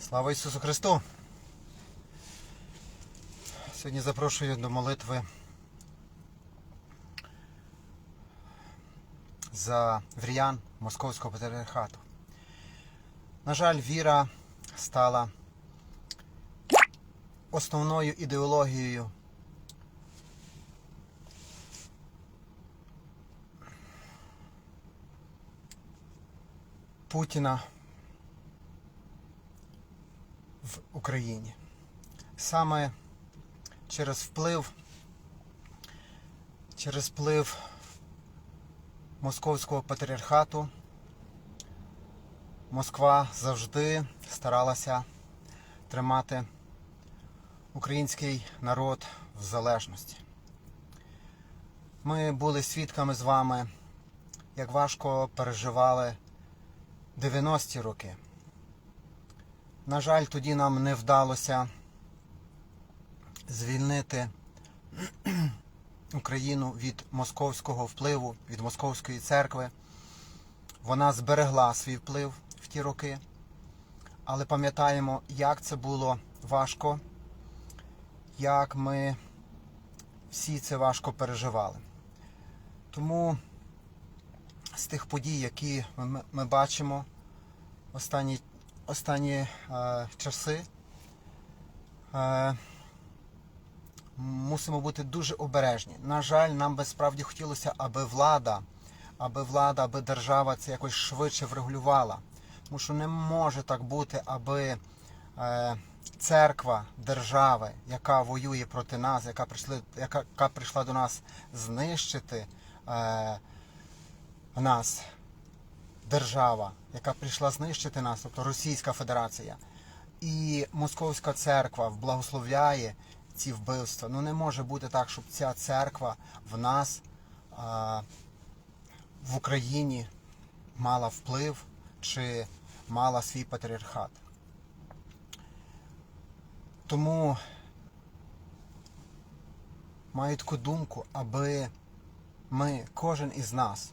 Слава Ісусу Христу! Сьогодні запрошую до молитви за вріян Московського патріархату. На жаль, віра стала основною ідеологією Путіна в Україні. Саме через вплив, через вплив московського патріархату Москва завжди старалася тримати український народ в залежності. Ми були свідками з вами, як важко переживали 90-ті роки. На жаль, тоді нам не вдалося звільнити Україну від московського впливу, від московської церкви. Вона зберегла свій вплив в ті роки, але пам'ятаємо, як це було важко, як ми всі це важко переживали. Тому з тих подій, які ми, бачимо останні останні е, часи е, мусимо бути дуже обережні. На жаль, нам би справді хотілося, аби влада, аби влада, аби держава це якось швидше врегулювала. Тому що не може так бути, аби е, церква держави, яка воює проти нас, яка прийшли, яка, яка прийшла до нас знищити е, нас, держава, яка прийшла знищити нас, тобто Російська Федерація, і Московська церква благословляє ці вбивства. Ну не може бути так, щоб ця церква в нас а, в Україні мала вплив чи мала свій патріархат. Тому маю таку думку, аби ми, кожен із нас,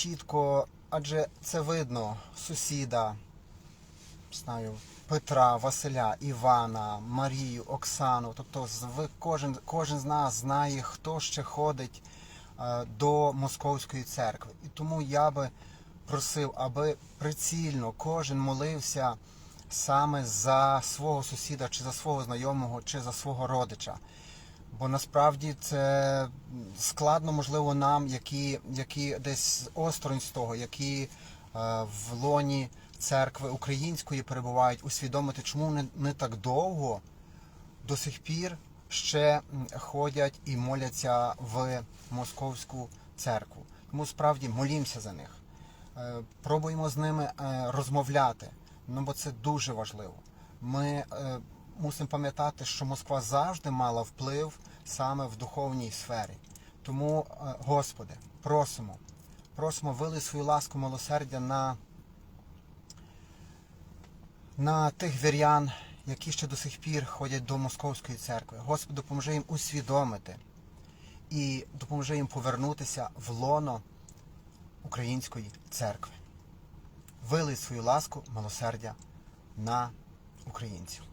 чітко, адже це видно сусіда, знаю, Петра, Василя, Івана, Марію, Оксану. Тобто кожен, кожен з нас знає, хто ще ходить е, до Московської церкви. І тому я би просив, аби прицільно кожен молився саме за свого сусіда, чи за свого знайомого, чи за свого родича. Бо насправді це складно, можливо, нам, які, які десь осторонь з того, які е, в лоні церкви української перебувають, усвідомити, чому не, не так довго до сих пір ще ходять і моляться в московську церкву. Тому справді молімося за них. Е, Пробуємо з ними е, розмовляти, ну бо це дуже важливо. Ми е, мусимо пам'ятати, що Москва завжди мала вплив саме в духовній сфері. Тому, е, Господи, просимо, просимо вили свою ласку милосердя на, на тих вірян, які ще до сих пір ходять до Московської церкви. Господи, допоможи їм усвідомити і допоможи їм повернутися в лоно української церкви. Вилий свою ласку, милосердя на українців.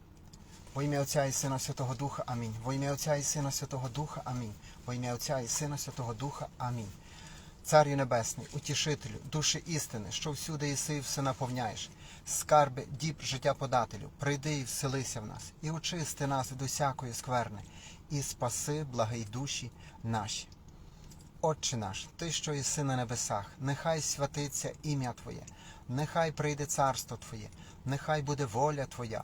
Во ім'я Отця і Сина Святого Духа. Амінь. Во ім'я Отця і Сина Святого Духа. Амінь. Во ім'я Отця і Сина Святого Духа. Амінь. Царю Небесний, утішителю, душі істини, що всюди єси і все наповняєш, скарби, діб життя подателю, прийди і вселися в нас, і очисти нас від усякої скверни, і спаси благий душі наші. Отче наш, Ти, що єси на небесах, нехай святиться ім'я Твоє, нехай прийде царство Твоє, нехай буде воля Твоя,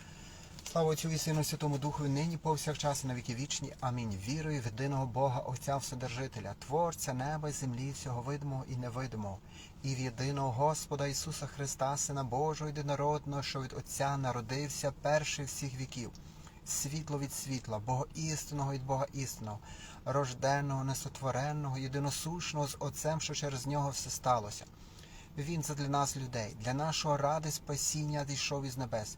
Слава Отцю і Сину Святому Духу, нині повсякчас і на віки вічні. Амінь. Вірую в єдиного Бога, Отця Вседержителя, Творця неба і землі, всього видимого і невидимого, і в єдиного Господа Ісуса Христа, Сина Божого єдинородного, що від Отця народився перший всіх віків, світло від світла, Бога істинного від Бога істинного, рожденного, несотвореного, єдиносушного з Отцем, що через нього все сталося. Він це для нас, людей, для нашого ради спасіння дійшов із небес,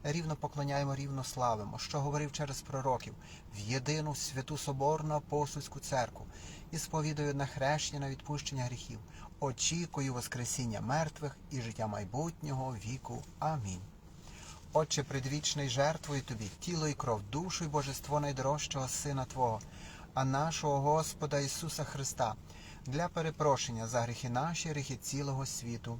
рівно поклоняємо, рівно славимо, що говорив через пророків, в єдину святу Соборну апостольську церкву, і сповідую на хрещення на відпущення гріхів, очікую Воскресіння мертвих і життя майбутнього віку. Амінь. Отче предвічний, жертвую тобі тіло і кров, душу і божество найдорожчого Сина Твого, а нашого Господа Ісуса Христа, для перепрошення за гріхи наші, гріхи цілого світу.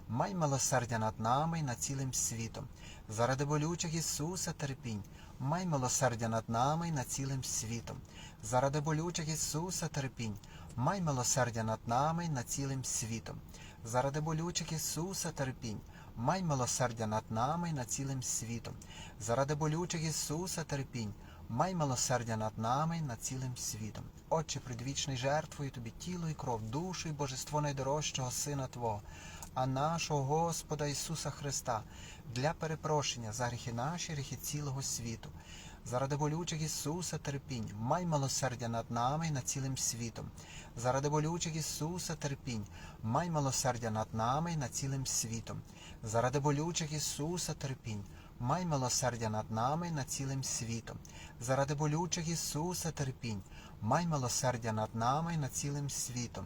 май милосердя над нами і над цілим світом. Заради болючих Ісуса терпінь, май милосердя над нами і над цілим світом. Заради болючих Ісуса терпінь, май милосердя над нами і над цілим світом. Заради болючих Ісуса терпінь, май милосердя над нами і над цілим світом. Заради болючих Ісуса терпінь, май милосердя над нами і над цілим світом. Отче, предвічний жертвою тобі тіло і кров, душу і божество найдорожчого Сина Твого, а нашого Господа Ісуса Христа, для перепрошення за гріхи наші, гріхи цілого світу. Заради болючих Ісуса терпінь, май милосердя над нами і над цілим світом. Заради болючих Ісуса терпінь, май милосердя над нами і над цілим світом. Заради болючих Ісуса терпінь, май милосердя над нами і над цілим світом. Заради болючих Ісуса терпінь, май милосердя над нами і над цілим світом.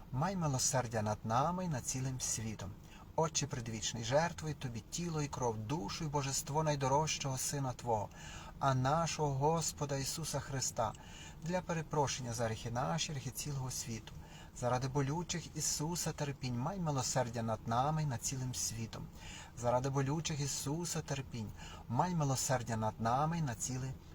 май милосердя над нами і над цілим світом. Отче предвічний, жертвуй тобі тіло і кров, душу і божество найдорожчого Сина Твого, а нашого Господа Ісуса Христа, для перепрошення за гріхи наші, гріхи цілого світу. Заради болючих Ісуса терпінь, май милосердя над нами і над цілим світом. Заради болючих Ісуса терпінь, май милосердя над нами і над цілим світом.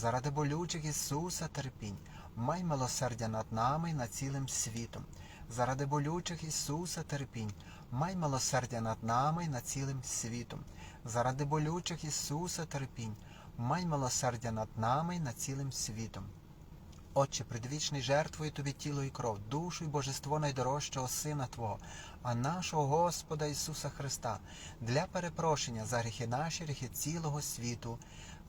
Заради болючих Ісуса терпінь, май милосердя над нами і над цілим світом. Заради болючих Ісуса терпінь, май милосердя над нами і над цілим світом. Заради болючих Ісуса терпінь, май милосердя над нами і над цілим світом. Отче, предвічний жертвою тобі тіло і кров, душу і божество найдорожчого Сина Твого, а нашого Господа Ісуса Христа, для перепрошення за гріхи наші, гріхи цілого світу.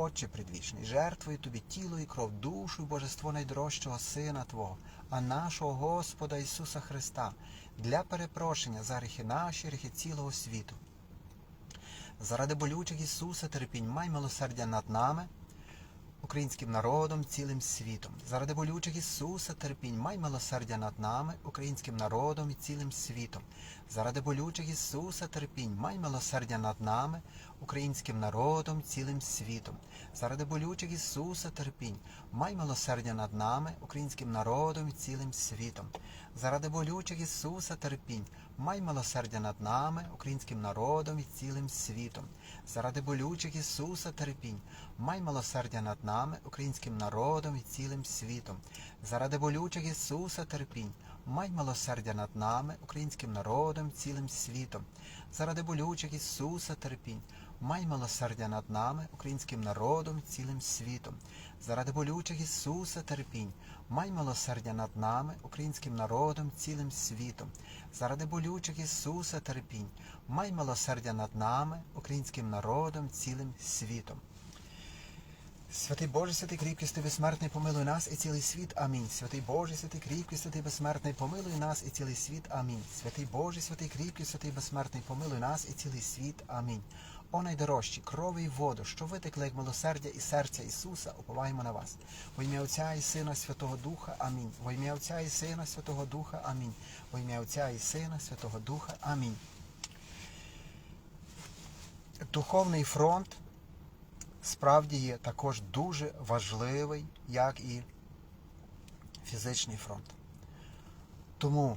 Отче предвічний, жертвую тобі тіло і кров, душу і божество найдорожчого Сина Твого, а нашого Господа Ісуса Христа, для перепрошення за гріхи наші, гріхи цілого світу. Заради болючих Ісуса терпінь, май милосердя над нами, українським народом, цілим світом. Заради болючих Ісуса терпінь, май милосердя над нами, українським народом і цілим світом. Заради болючих Ісуса терпінь, май милосердя над нами, українським народом, цілим світом. Заради болючих Ісуса терпінь, май милосердя над нами, українським народом і цілим світом. Заради болючих Ісуса терпінь, май милосердя над нами, українським народом і цілим світом. Заради болючих Ісуса терпінь, май милосердя над нами, українським народом і цілим світом. Заради болючих Ісуса терпінь, май милосердя над нами, українським народом, і цілим світом. Заради болючих Ісуса терпінь, май милосердя над нами, українським народом, цілим світом. Заради болючих Ісуса терпінь, май милосердя над нами, українським народом, цілим світом. Заради болючих Ісуса терпінь, май милосердя над нами, українським народом, цілим світом. Святий Боже, святий кріпкий, святий безсмертний, помилуй нас і цілий світ. Амінь. Святий Боже, святий кріпкий, святий безсмертний, помилуй нас і цілий світ. Амінь. Святий Боже, святий кріпкий, святий безсмертний, помилуй нас і цілий світ. Амінь. О найдорожчі, крови і воду, що витекли як милосердя і серця Ісуса, уповаємо на вас. Во ім'я Отця і Сина Святого Духа. Амінь. Во ім'я Отця і Сина Святого Духа. Амінь. Во ім'я Отця і Сина Святого Духа. Амінь. Духовний фронт справді є також дуже важливий, як і фізичний фронт. Тому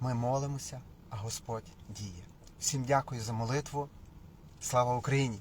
ми молимося, а Господь діє. Всім дякую за молитву. Слава Україні!